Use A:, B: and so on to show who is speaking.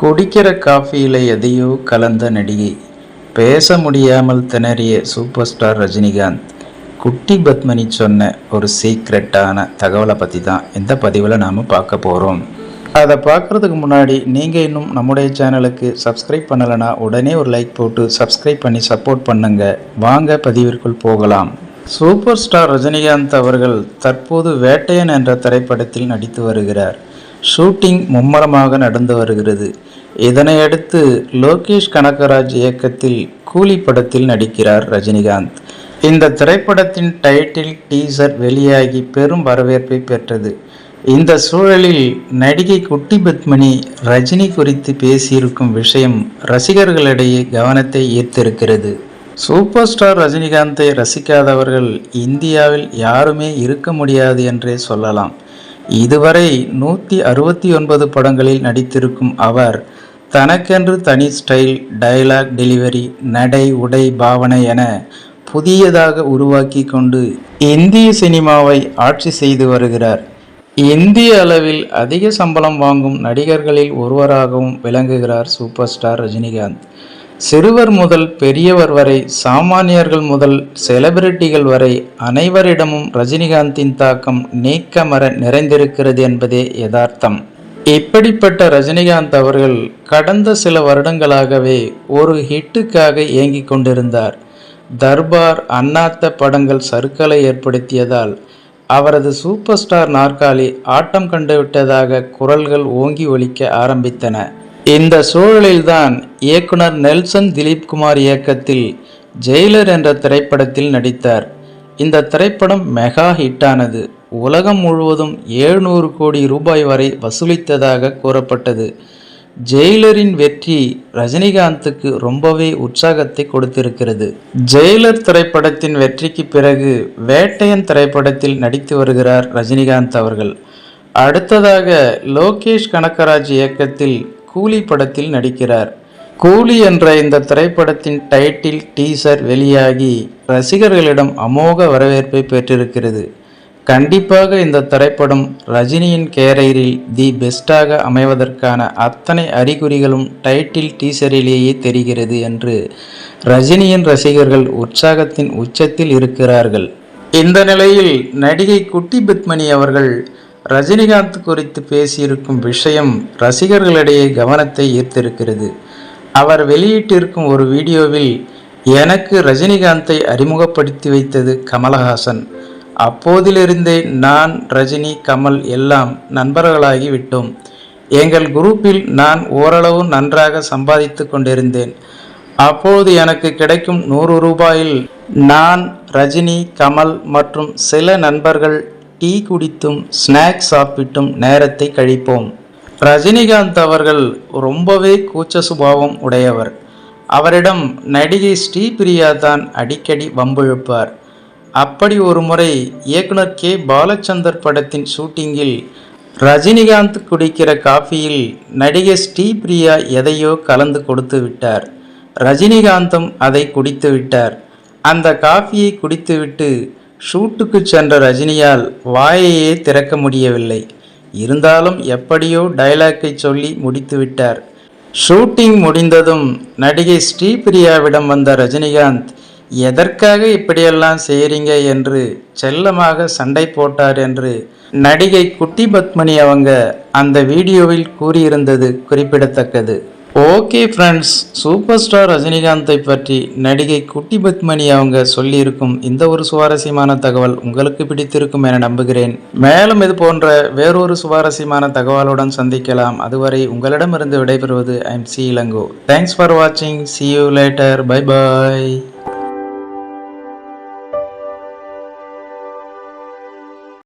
A: குடிக்கிற காஃபியில் எதையோ கலந்த நடிகை. பேச முடியாமல் திணறிய சூப்பர் ஸ்டார் ரஜினிகாந்த். குட்டி பத்மினி சொன்ன ஒரு சீக்ரெட்டான தகவலை பற்றி தான் இந்த பதிவில் நாம் பார்க்க போகிறோம் அதை பார்க்குறதுக்கு முன்னாடி நீங்கள் இன்னும் நம்முடைய சேனலுக்கு சப்ஸ்கிரைப் பண்ணலைன்னா உடனே ஒரு லைக் போட்டு சப்ஸ்கிரைப் பண்ணி சப்போர்ட் பண்ணுங்க. வாங்க பதிவிற்குள் போகலாம். சூப்பர் ஸ்டார் ரஜினிகாந்த் அவர்கள் தற்போது வேட்டையன் என்ற திரைப்படத்தில் நடித்து வருகிறார். ஷூட்டிங் மும்மரமாக நடந்து வருகிறது. இதனையடுத்து லோகேஷ் கனகராஜ் இயக்கத்தில் கூலி படத்தில் நடிக்கிறார் ரஜினிகாந்த். இந்த திரைப்படத்தின் டைட்டில் டீசர் வெளியாகி பெரும் வரவேற்பை பெற்றது. இந்த சூழலில் நடிகை குட்டி பத்மினி ரஜினி குறித்து பேசியிருக்கும் விஷயம் ரசிகர்களிடையே கவனத்தை ஈர்த்திருக்கிறது. சூப்பர் ஸ்டார் ரஜினிகாந்தை ரசிக்காதவர்கள் இந்தியாவில் யாருமே இருக்க முடியாது என்றே சொல்லலாம். இதுவரை நூற்றி அறுபத்தி ஒன்பது படங்களில் நடித்திருக்கும் அவர் தனக்கென்று தனி ஸ்டைல் டயலாக் டெலிவரி நடை உடை பாவனை என புதியதாக உருவாக்கி கொண்டு இந்திய சினிமாவை ஆட்சி செய்து வருகிறார். இந்திய அளவில் அதிக சம்பளம் வாங்கும் நடிகர்களில் ஒருவராகவும் விளங்குகிறார் சூப்பர் ஸ்டார் ரஜினிகாந்த். சிறுவர் முதல் பெரியவர் வரை சாமானியர்கள் முதல் செலிபிரிட்டிகள் வரை அனைவரிடமும் ரஜினிகாந்தின் தாக்கம் நீக்கமர நிறைந்திருக்கிறது என்பதே யதார்த்தம். இப்படிப்பட்ட ரஜினிகாந்த் அவர்கள் கடந்த சில வருடங்களாகவே ஒரு ஹிட்டுக்காக இயங்கிக் கொண்டிருந்தார். தர்பார் அண்ணாத்த படங்கள் சறுக்கலை ஏற்படுத்தியதால் அவரது சூப்பர் ஸ்டார் நாற்காலி ஆட்டம் கண்டுவிட்டதாக குரல்கள் ஓங்கி ஒலிக்க ஆரம்பித்தன. இந்த சூழலில்தான் இயக்குனர் நெல்சன் திலீப்குமார் இயக்கத்தில் ஜெயிலர் என்ற திரைப்படத்தில் நடித்தார். இந்த திரைப்படம் மெகா ஹிட்டானது. உலகம் முழுவதும் ஏழ்நூறு கோடி ரூபாய் வரை வசூலித்ததாக கூறப்பட்டது. ஜெயிலரின் வெற்றி ரஜினிகாந்துக்கு ரொம்பவே உற்சாகத்தை கொடுத்திருக்கிறது. ஜெயிலர் திரைப்படத்தின் வெற்றிக்கு பிறகு வேட்டையன் திரைப்படத்தில் நடித்து வருகிறார் ரஜினிகாந்த் அவர்கள். அடுத்ததாக லோகேஷ் கனகராஜ் இயக்கத்தில் கூலி படத்தில் நடிக்கிறார். கூலி என்ற இந்த திரைப்படத்தின் டைட்டில் டீசர் வெளியாகி ரசிகர்களிடம் அமோக வரவேற்பை பெற்றிருக்கிறது. கண்டிப்பாக இந்த திரைப்படம் ரஜினியின் கேரியரில் தி பெஸ்டாக அமைவதற்கான அத்தனை அறிகுறிகளும் டைட்டில் டீசரிலேயே தெரிகிறது என்று ரஜினியின் ரசிகர்கள் உற்சாகத்தின் உச்சத்தில் இருக்கிறார்கள். இந்த நிலையில் நடிகை குட்டி பத்மணி அவர்கள் ரஜினிகாந்த் குறித்து பேசியிருக்கும் விஷயம் ரசிகர்களிடையே கவனத்தை ஈர்த்திருக்கிறது. அவர் வெளியிட்டிருக்கும் ஒரு வீடியோவில் எனக்கு ரஜினிகாந்தை அறிமுகப்படுத்தி வைத்தது கமலஹாசன். அப்போதிலிருந்தே நான் ரஜினி கமல் எல்லாம் நண்பர்களாகி விட்டோம். எங்கள் குரூப்பில் நான் ஓரளவு நன்றாக சம்பாதித்து கொண்டிருந்தேன். அப்போது எனக்கு கிடைக்கும் நூறு ரூபாயில் நான் ரஜினி கமல் மற்றும் சில நண்பர்கள் டீ குடித்தும் ஸ்நாக்ஸ் சாப்பிட்டும் நேரத்தை கழிப்போம். ரஜினிகாந்த் அவர்கள் ரொம்பவே கூச்ச சுபாவம் உடையவர். அவரிடம் நடிகை ஸ்ரீபிரியா தான் அடிக்கடி வம்பிழுப்பார். அப்படி ஒரு முறை இயக்குனர் கே. பாலச்சந்தர் படத்தின் ஷூட்டிங்கில் ரஜினிகாந்த் குடிக்கிற காஃபியில் நடிகை ஸ்ரீபிரியா எதையோ கலந்து கொடுத்து விட்டார். ரஜினிகாந்தும் அதை குடித்து விட்டார். அந்த காஃபியை குடித்துவிட்டு ஷூட்டுக்கு சென்ற ரஜினியால் வாயையே திறக்க முடியவில்லை. இருந்தாலும் எப்படியோ டைலாக்கை சொல்லி முடித்துவிட்டார் ஷூட்டிங் முடிந்ததும் நடிகை ஸ்ரீபிரியாவிடம் வந்த ரஜினிகாந்த் எதற்காக இப்படியெல்லாம் செய்கிறீங்க என்று செல்லமாக சண்டை போட்டார் என்று நடிகை குட்டி பத்மணி அவங்க அந்த வீடியோவில் கூறியிருந்தது குறிப்பிடத்தக்கது. ஓகே ஃப்ரெண்ட்ஸ் சூப்பர் ஸ்டார் ரஜினிகாந்தை பற்றி நடிகை குட்டி பத்மணி அவங்க சொல்லியிருக்கும் இந்த ஒரு சுவாரஸ்யமான தகவல் உங்களுக்கு பிடித்திருக்கும் என நம்புகிறேன். மேலும் இது போன்ற வேறொரு சுவாரஸ்யமான தகவலுடன் சந்திக்கலாம். அதுவரை உங்களிடமிருந்து விடைபெறுவது I'm C Ilango thanks for வாட்சிங் see you later bye bye